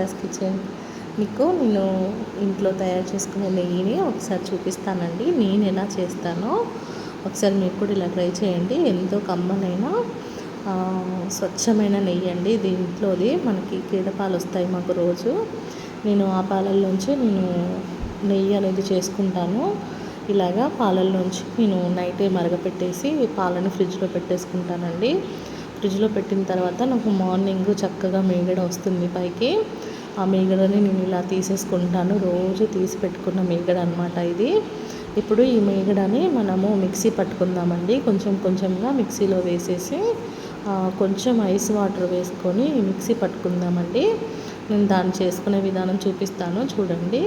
Shweta's kitchen మీకు నేను ఇంట్లో తయారు చేసుకునే నెయ్యిని ఒకసారి చూపిస్తానండి. నేను ఎలా చేస్తానో ఒకసారి మీరు కూడా ఇలా ట్రై చేయండి. ఎంతో కమ్మనైన స్వచ్ఛమైన నెయ్యి అండి. దీంట్లోది మనకి కీడపాలు వస్తాయి మాకు రోజు. నేను ఆ పాలల్లోంచి నేను నెయ్యి అనేది చేసుకుంటాను. ఇలాగా పాలల్లోంచి నేను నైటే మరగపెట్టేసి పాలని ఫ్రిడ్జ్లో పెట్టేసుకుంటానండి. ఫ్రిడ్జ్లో పెట్టిన తర్వాత నాకు మార్నింగ్ చక్కగా మేగడ వస్తుంది పైకి. ఆ మేగడని నేను ఇలా తీసేసుకుంటాను. రోజు తీసి పెట్టుకున్న మేగడ అనమాట ఇది. ఇప్పుడు ఈ మేగడని మనము మిక్సీ పట్టుకుందామండి. కొంచెం కొంచెంగా మిక్సీలో వేసేసి కొంచెం ఐస్ వాటర్ వేసుకొని మిక్సీ పట్టుకుందామండి. నేను దాన్ని చేసుకునే విధానం చూపిస్తాను చూడండి.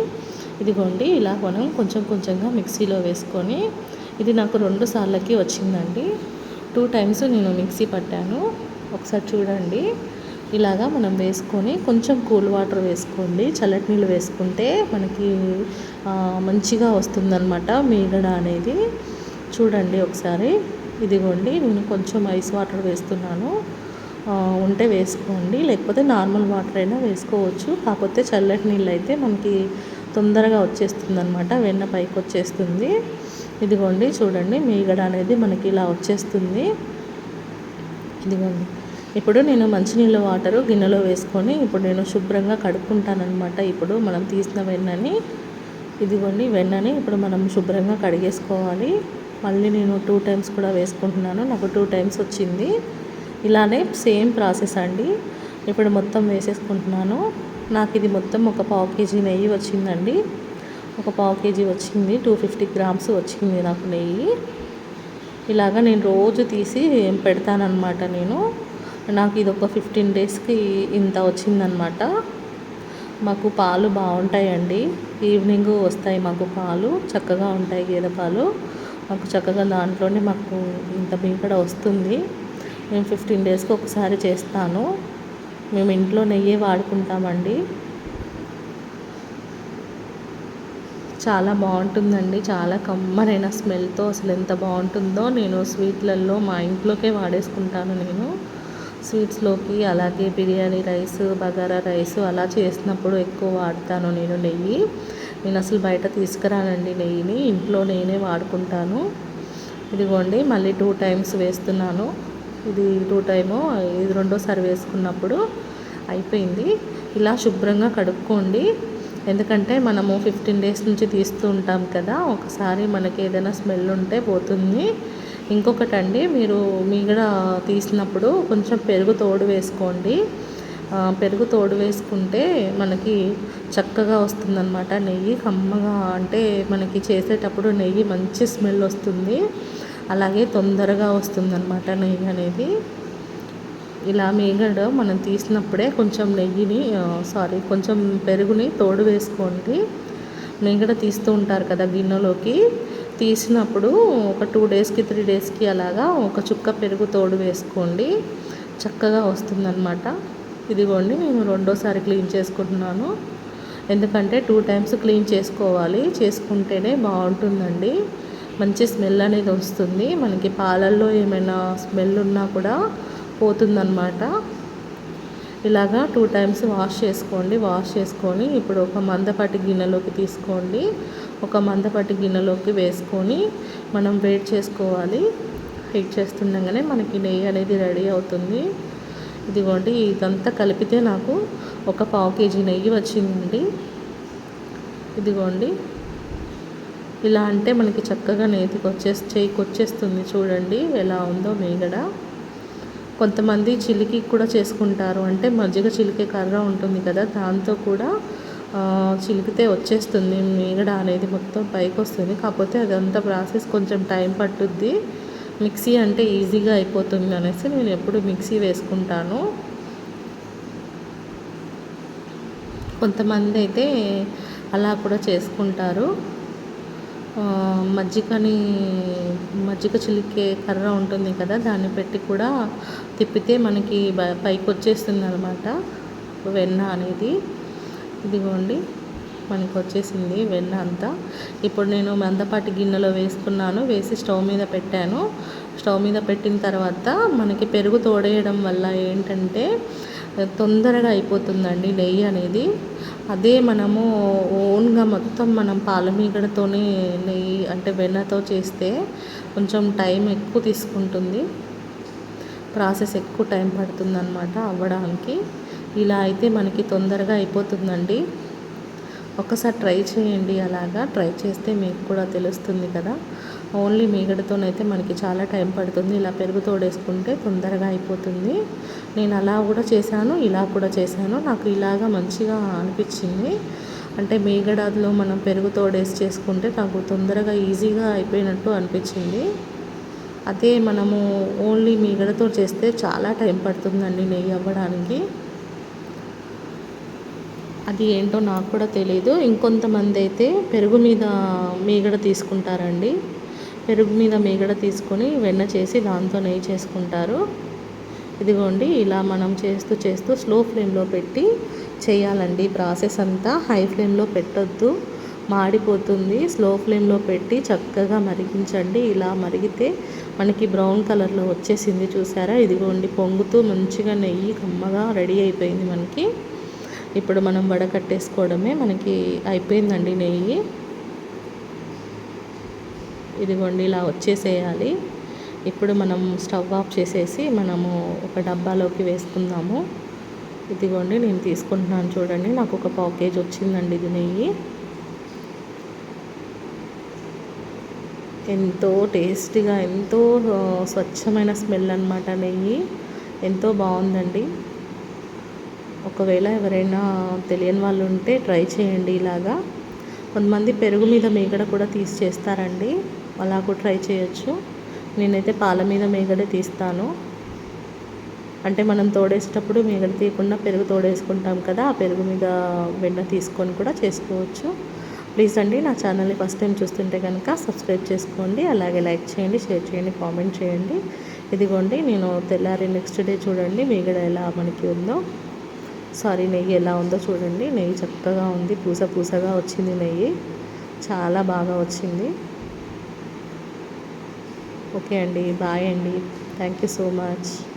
ఇదిగోండి ఇలా మనం కొంచెం కొంచెంగా మిక్సీలో వేసుకొని ఇది నాకు రెండు సార్లకి వచ్చిందండి. టూ టైమ్స్ నేను మిక్సీ పట్టాను. ఒకసారి చూడండి. ఇలాగా మనం వేసుకొని కొంచెం కూల్ వాటర్ వేసుకోండి. చల్లటి నీళ్ళు వేసుకుంటే మనకి మంచిగా వస్తుందన్నమాట మీగడ అనేది. చూడండి ఒకసారి. ఇదిగోండి నేను కొంచెం ఐస్ వాటర్ వేస్తున్నాను. ఉంటే వేసుకోండి. లేకపోతే నార్మల్ వాటర్ అయినా వేసుకోవచ్చు. కాకపోతే చల్లటి నీళ్ళు అయితే మనకి తొందరగా వచ్చేస్తుంది అనమాట వెన్న పైకి వచ్చేస్తుంది. ఇదిగోండి చూడండి మీగడ అనేది మనకి ఇలా వచ్చేస్తుంది. ఇదిగోండి. ఇప్పుడు నేను మంచినీళ్ళ వాటరు గిన్నెలో వేసుకొని ఇప్పుడు నేను శుభ్రంగా కడుక్కుంటానమాట ఇప్పుడు మనం తీసిన వెన్నని ఇదిగోండి వెన్నని ఇప్పుడు మనం శుభ్రంగా కడిగేసుకోవాలి. మళ్ళీ నేను టూ టైమ్స్ కూడా వేసుకుంటున్నాను. నాకు టూ టైమ్స్ వచ్చింది. ఇలానే సేమ్ ప్రాసెస్ అండి. ఇప్పుడు మొత్తం వేసేసుకుంటున్నాను. నాకు ఇది మొత్తం ఒక పావు కేజీ నెయ్యి వచ్చిందండి. ఒక పావు కేజీ వచ్చింది. టూ ఫిఫ్టీ గ్రామ్స్ వచ్చింది నాకు నెయ్యి. ఇలాగ నేను రోజు తీసి పెడతానమాట నేను. నాకు ఇది ఒక ఫిఫ్టీన్ డేస్కి ఇంత వచ్చిందనమాట మాకు పాలు బాగుంటాయండి. ఈవినింగ్ వస్తాయి మాకు పాలు చక్కగా ఉంటాయి గేదె పాలు. మాకు చక్కగా దాంట్లోనే మాకు ఇంత మీకడ వస్తుంది. నేను ఫిఫ్టీన్ డేస్కి ఒకసారి చేస్తాను. మేము ఇంట్లో నెయ్యి వాడుకుంటామండి. చాలా బాగుంటుందండి. చాలా కమ్మనైన స్మెల్తో అసలు ఎంత బాగుంటుందో నేను స్వీట్లలో మా ఇంట్లోకే వాడేసుకుంటాను నేను. స్వీట్స్లోకి అలాగే బిర్యానీ రైస్ బగారా రైస్ అలా చేసినప్పుడు ఎక్కువ వాడతాను నేను నెయ్యి. నేను అసలు బయట తీసుకురానండి నెయ్యిని. ఇంట్లో నేనే వాడుకుంటాను. ఇదిగోండి మళ్ళీ టూ టైమ్స్ వేస్తున్నాను. ఇది టూ టైము ఇది రెండోసారి వేసుకున్నప్పుడు అయిపోయింది. ఇలా శుభ్రంగా కడుక్కోండి. ఎందుకంటే మనము ఫిఫ్టీన్ డేస్ నుంచి తీస్తూ ఉంటాం కదా ఒకసారి మనకి ఏదైనా స్మెల్ ఉంటే పోతుంది. ఇంకొకటి అండి మీరు మీగడ తీసినప్పుడు కొంచెం పెరుగు తోడు వేసుకోండి. పెరుగు తోడు వేసుకుంటే మనకి చక్కగా వస్తుందన్నమాట. నెయ్యి కమ్మగా అంటే మనకి చేసేటప్పుడు నెయ్యి మంచి స్మెల్ వస్తుంది. అలాగే తొందరగా వస్తుందన్నమాట నెయ్యి అనేది. ఇలా మీగడ మనం తీసినప్పుడే కొంచెం నెయ్యిని సారీ కొంచెం పెరుగుని తోడు వేసుకోండి. మీగడ తీస్తూ ఉంటారు కదా గిన్నెలోకి. తీసినప్పుడు ఒక టూ డేస్కి త్రీ డేస్కి అలాగా ఒక చుక్క పెరుగు తోడు వేసుకోండి. చక్కగా వస్తుందన్నమాట. ఇదిగోండి నేను రెండోసారి క్లీన్ చేసుకుంటున్నాను. ఎందుకంటే టూ టైమ్స్ క్లీన్ చేసుకోవాలి. చేసుకుంటేనే బాగుంటుందండి. మంచి స్మెల్ అనేది వస్తుంది. మనకి పాలల్లో ఏమైనా స్మెల్ ఉన్నా కూడా పోతుందన్నమాట. ఇలాగా టూ టైమ్స్ వాష్ చేసుకోండి. వాష్ చేసుకొని ఇప్పుడు ఒక మందపాటి గిన్నెలోకి తీసుకోండి. ఒక మందపాటి గిన్నెలోకి వేసుకొని మనం వెయిట్ చేసుకోవాలి. వెయిట్ చేస్తుండగానే మనకి నెయ్యి అనేది రెడీ అవుతుంది. ఇదిగోండి ఇదంతా కలిపితే నాకు ఒక పావు కేజీ నెయ్యి వచ్చిందండి. ఇదిగోండి. ఇలా అంటే మనకి చక్కగా నేతికి వచ్చేసి చేయికి వచ్చేస్తుంది చూడండి ఎలా ఉందో మీగడ. కొంతమంది చిలికి కూడా చేసుకుంటారు. అంటే మజ్జిగ చిలికే కర్ర ఉంటుంది కదా దాంతో కూడా చిలికితే వచ్చేస్తుంది మీగడ అనేది మొత్తం పైకి వస్తుంది. కాకపోతే అదంతా ప్రాసెస్ కొంచెం టైం పట్టుద్ది. మిక్సీ అంటే ఈజీగా అయిపోతుంది అనేసి నేను ఎప్పుడు మిక్సీ వేసుకుంటాను. కొంతమంది అయితే అలా కూడా చేసుకుంటారు. మజ్జిగని మజ్జిగ చిలికే కర్ర ఉంటుంది కదా దాన్ని పెట్టి కూడా తిప్పితే మనకి పైకి వచ్చేస్తుంది అనమాట వెన్న అనేది. ఇదిగోండి మనకు వచ్చేసింది వెన్న అంతా. ఇప్పుడు నేను మందపాటి గిన్నెలో వేసుకున్నాను వేసి స్టవ్ మీద పెట్టాను. స్టవ్ మీద పెట్టిన తర్వాత మనకి పెరుగు తోడేయడం వల్ల ఏంటంటే తొందరగా అయిపోతుందండి నెయ్యి అనేది. అదే మనము ఓన్గా మొత్తం మనం పాలమీగడతోనే నెయ్యి అంటే వెన్నతో చేస్తే కొంచెం టైం ఎక్కువ తీసుకుంటుంది. ప్రాసెస్ ఎక్కువ టైం పడుతుంది అనమాట అవ్వడానికి. ఇలా అయితే మనకి తొందరగా అయిపోతుందండి. ఒకసారి ట్రై చేయండి అలాగా. ట్రై చేస్తే మీకు కూడా తెలుస్తుంది కదా. ఓన్లీ మీగడతోనైతే మనకి చాలా టైం పడుతుంది. ఇలా పెరుగు తోడేసుకుంటే తొందరగా అయిపోతుంది. నేను అలా కూడా చేశాను ఇలా కూడా చేశాను. నాకు ఇలాగా మంచిగా అనిపించింది. అంటే మీగడలో మనం పెరుగు తోడేసి చేసుకుంటే నాకు తొందరగా ఈజీగా అయిపోయినట్టు అనిపించింది. అదే మనము ఓన్లీ మీగడతో చేస్తే చాలా టైం పడుతుందండి నెయ్యి అవ్వడానికి. అది ఏంటో నాకు కూడా తెలియదు ఇంకొంతమంది అయితే పెరుగు మీద మీగడ తీసుకుంటారండి. పెరుగు మీద మీగడ తీసుకొని వెన్న చేసి దాంతో నెయ్యి చేసుకుంటారు. ఇదిగోండి ఇలా మనం చేస్తూ చేస్తూ స్లో ఫ్లేమ్లో పెట్టి చేయాలండి. ప్రాసెస్ అంతా హై ఫ్లేమ్లో పెట్టొద్దు. మాడిపోతుంది. స్లో ఫ్లేమ్లో పెట్టి చక్కగా మరిగించండి. ఇలా మరిగితే మనకి బ్రౌన్ కలర్లో వచ్చేసింది చూసారా? ఇదిగోండి పొంగుతూ మంచిగా నెయ్యి కమ్మగా రెడీ అయిపోయింది మనకి. ఇప్పుడు మనం వడకట్టేసుకోవడమే మనకి అయిపోయిందండి నెయ్యి. ఇదిగోండి ఇలా వచ్చేసేయాలి. ఇప్పుడు మనం స్టవ్ ఆఫ్ చేసేసి మనము ఒక డబ్బాలోకి వేసుకుందాము. ఇదిగోండి నేను తీసుకుంటున్నాను చూడండి నాకు ఒక పావు కేజీ వచ్చిందండి ఇది నెయ్యి. ఎంతో టేస్టీగా ఎంతో స్వచ్ఛమైన స్మెల్ అనమాట నెయ్యి. ఎంతో బాగుందండి. ఒకవేళ ఎవరైనా తెలియని వాళ్ళు ఉంటే ట్రై చేయండి ఇలాగా. కొంతమంది పెరుగు మీద మేగడ కూడా తీసి చేస్తారండి అలా కూడా ట్రై చేయొచ్చు. నేనైతే పాల మీద మేగడే తీస్తాను. అంటే మనం తోడేసేటప్పుడు మేగడ తీయకుండా పెరుగు తోడేసుకుంటాం కదా ఆ పెరుగు మీద వెన్న తీసుకొని కూడా చేసుకోవచ్చు. ప్లీజ్ అండి నా ఛానల్ని ఫస్ట్ టైం చూస్తుంటే కనుక సబ్స్క్రైబ్ చేసుకోండి. అలాగే లైక్ చేయండి షేర్ చేయండి కామెంట్ చేయండి. ఇదిగోండి నేను తెల్లారి నెక్స్ట్ డే చూడండి మీగడ ఎలా మనకి ఉందో. సారీ నెయ్యి ఎలా ఉందో చూడండి. నెయ్యి చక్కగా ఉంది. పూస పూసగా వచ్చింది నెయ్యి. చాలా బాగా వచ్చింది. ఓకే అండి. బాయ్ అండి. Thank you so much.